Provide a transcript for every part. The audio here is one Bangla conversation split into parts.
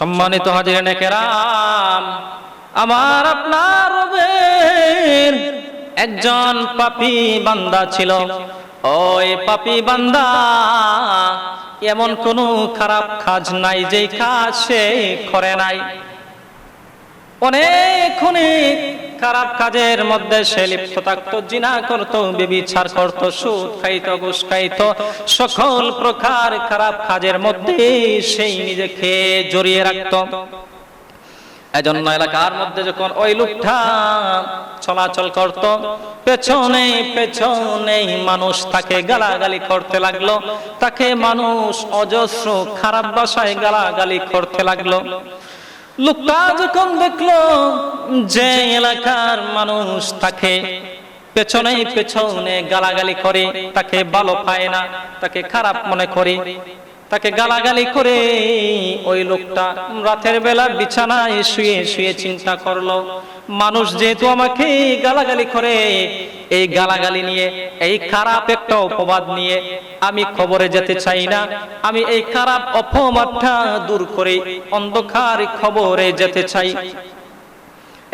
সম্মানিত হাজির কেরাম, আমার আপনার একজন পাপি বান্দা ছিল। ওই পাপি বান্দা এমন কোন খারাপ কাজ নাই, যেই কাজ সে করে নাই। অনেক অনেক খারাপ কাজের মধ্যে সে লিপ্ত থাকতো, জিনা করতো বেবিচার করতো, সুদ খাইতো, ঘুষ খাইতো। সকল প্রকার খারাপ কাজের মধ্যে সেই নিজেকে জড়িয়ে রাখতো। এজন্য এলাকার মধ্যে যখন ওই লোকটা চলাচল করত, পেছনে পেছনে মানুষ তাকে গালাগালি করতে লাগল। তাকে মানুষ অজস্র খারাপ ভাষায় গালাগালি করতে লাগল। লোকটা যখন দেখল, যে এলাকার মানুষ তাকে পেছনে পেছনে গালাগালি করে, তাকে ভালো পায় না, তাকে খারাপ মনে করে, তাকে গালাগালি করে ওই লোকটা রাতের বেলা বিছানায় শুয়ে শুয়ে চিন্তা করল। মানুষ যেহেতু আমাকে গালাগালি করে এই গালাগালি নিয়ে, এই খারাপ একটা অপবাদ নিয়ে আমি খবরে যেতে চাই না। আমি এই খারাপ অপবাদটা দূর করে অন্ধকার খবরে যেতে চাই।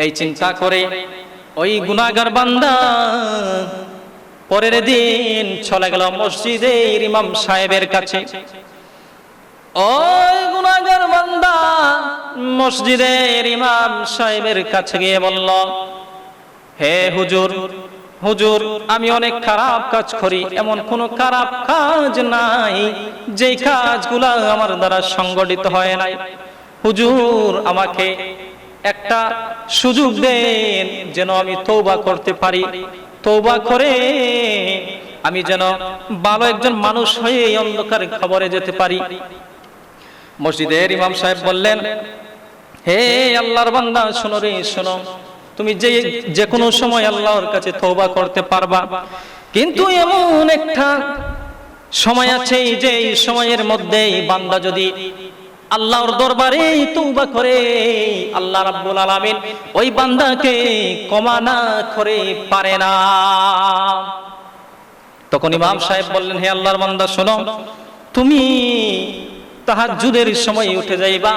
এই চিন্তা করে ওই গুনাগার বান্দা পরের দিন চলে গেল মসজিদের ইমাম সাহেবের কাছে। ওই গুনাগার বান্দা মসজিদের ইমাম সাহেবের কাছে গিয়ে বলল, হে হুজুর হুজুর, আমি অনেক খারাপ কাজ করি, এমন কোন খারাপ কাজ নাই, যেই কাজগুলা আমার দ্বারা সংগঠিত হয় নাই। হুজুর, আমাকে একটা সুযোগ দেন যেন আমি তৌবা করতে পারি। তৌবা করে আমি যেন ভালো একজন মানুষ হয়ে এই অন্ধকার খবরে যেতে পারি। মসজিদের ইমাম সাহেব বললেন, হে আল্লাহর বান্দা, শোনো রে, শোনো। তুমি যে যে কোনো সময় আল্লাহর কাছে তওবা করতে পারবা। কিন্তু এমন একটা সময় আছে যে এই সময়ের মধ্যে বান্দা যদি আল্লাহর দরবারে তওবা করে, আল্লাহ রাব্বুল আলামিন ওই বান্দাকে ক্ষমা না করে পারে না। তখন ইমাম সাহেব বললেন, হে আল্লাহর বান্দা, শোনো, তুমি তাহাজ্জুদের সময় উঠে যাইবা।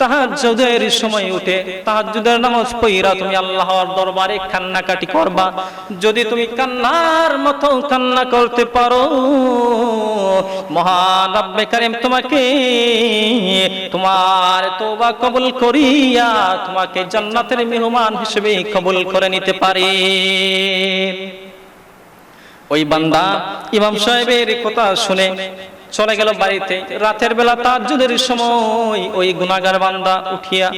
তাহাজ্জুদের সময় উঠে তাহাজ্জুদের নামাজ পড়িরা তুমি আল্লাহর দরবারে করবা। যদি তুমি কান্নার মতো কান্না করতে পারো, মহান রব্বে তোমাকে, তোমার তওবা কবুল করিয়া তোমাকে জান্নাতের মেহমান হিসেবে কবুল করে নিতে পারে। ওই বান্দা ইমাম সাহেবের কথা শুনে চলে গেল বাড়িতে। রাতের বেলা তাহাজুদের সময় ওই গুনাগার বান্দা উঠিয়া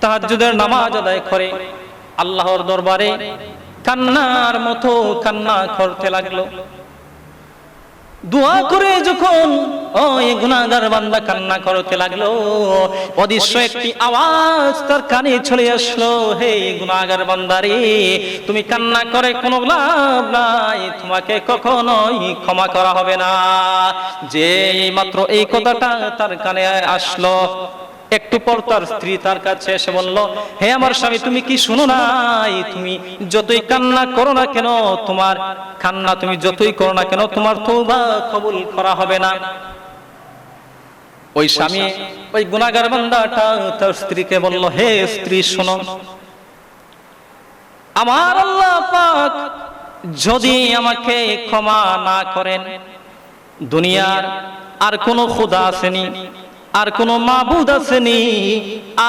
তাহাজ্জুদের নামাজ আদায় করে। আল্লাহর দরবারে কান্নার মতো কান্না করতে লাগল। দোয়া করে যখন, ওই গুনাগার বান্দা কান্না করতে লাগল, অদৃশ্য একটি আওয়াজ তার কানে চলে আসলো, হে গুনাগার বান্দারে তুমি কান্না করে কোনো লাভ নাই, তোমাকে কখনোই ক্ষমা করা হবে না। যে মাত্র এই কথাটা তার কানে আসলো একটু পর তার স্ত্রী তার কাছে এসে বলল, হে আমার স্বামী, তুমি কি শুনো নাই? তুমি যতই কান্না করো না কেন, তোমার কান্না তুমি যতই করো না কেন, তোমার তওবা কবুল করা হবে না। ওই স্বামী, ওই গুনাহগার বান্দাটা তার স্ত্রীকে বলল, হে স্ত্রী, শোনো। আমার আল্লাহ পাক যদি আমাকে ক্ষমা না করেন, দুনিয়ার আর কোনো খোদা আসেনি। আর কোন মাবুদ আসেনি,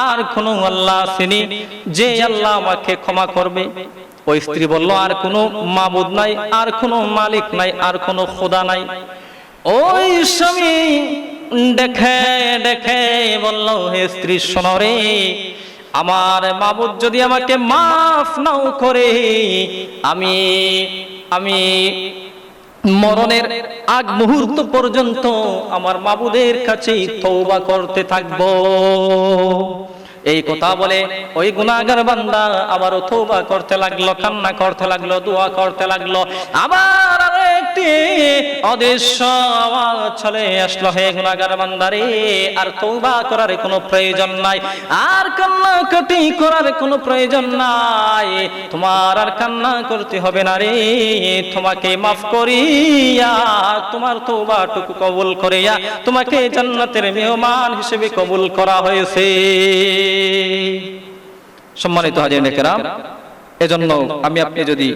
আর কোন আল্লাহ আসেনি, যে আল্লাহ আমাকে ক্ষমা করবে। ওই স্ত্রী বলল, আর কোনো মাবুদ নাই, আর কোনো মালিক নাই, আর কোনো খোদা নাই। ওই স্বামী দেখে দেখে বলল, হে স্ত্রী শোনরে আমার মাবুদ যদি আমাকে মাফ নাও করে, আমি আমি মরণের আগ মুহূর্ত পর্যন্ত আমার মাবুদের কাছে তৌবা করতে থাকব। এই কথা বলে ওই গুণাগার বান্দা আবারও তৌবা করতে লাগল, কান্না করতে লাগল, দোয়া করতে লাগল। আবার একটা অদৃশ্য আওয়াজ চলে আসলো হে গুনাহগার বান্দারে, আর তওবা করার কোনো প্রয়োজন নাই। আর কান্নাকাটি করার কোনো প্রয়োজন নাই। তোমার আর কান্না করতে হবে না রে, তোমাকে মাফ করিয়া, তোমার তওবাটুকু কবুল করিয়া, তোমাকে জান্নাতের মেহমান হিসেবে কবুল করা হয়েছে। সম্মানিত হাজির নেকেরাম এজন্য আমি আপনি যদি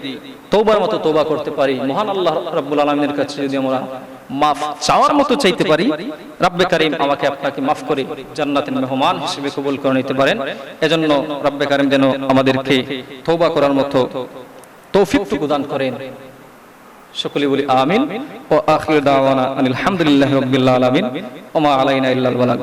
তৌবার মতো তৌবা করতে পারি মহান আল্লাহ রাব্বুল আলামিনের কাছে যদি আমরা মাফ চাওয়ার মতো চাইতে পারি রাব্বে কারিম আমাকে আপনাকে মাফ করে জান্নাতের মেহমান হিসেবে কবুল করে নিতে পারেন। এজন্য রাব্বে কারিম যেন আমাদেরকে তৌবা করার মতো তৌফিকটুকু দান করেন। সকলে বলি আমিন। ও আখির দাওয়ানা আলহামদুলিল্লাহি রাব্বিল আলামিন। ওয়া মা আলাইনা ইল্লাল বালাগ।